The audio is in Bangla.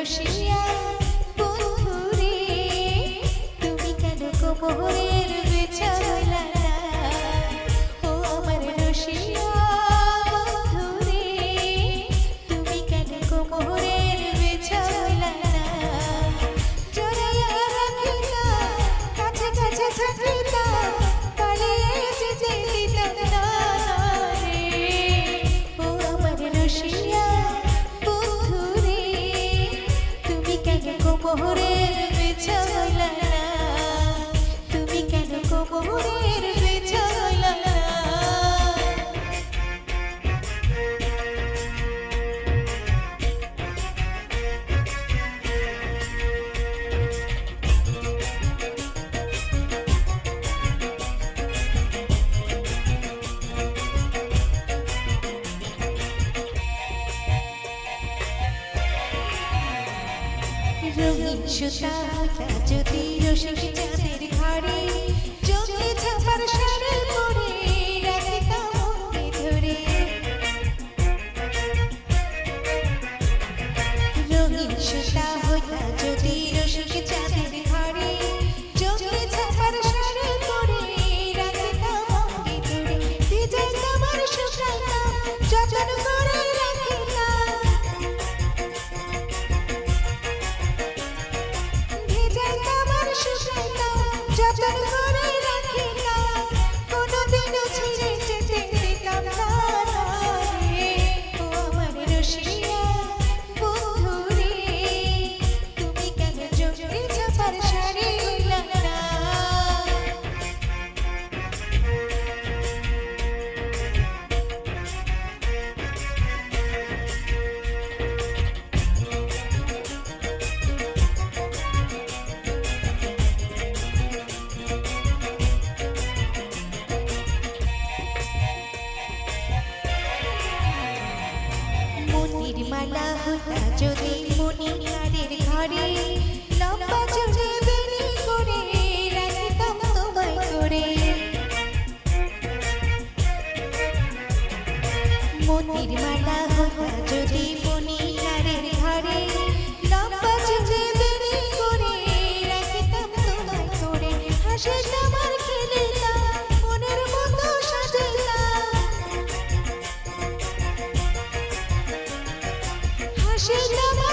রসিয়া বন্ধুরে তুমি কেন কোমরের কেন রঙিন সুতা যদি রসিক চাঁদের ঘরে Jennifer. মালা হতা যদি মনিকারের ঘরে, লম্বা চুলে করে, রাখতাম তোমায় করে। মতির মালা হতা যদি ঘরে, লম্বা চুলে করে, রাখতাম তোমায় করে। Shake it up!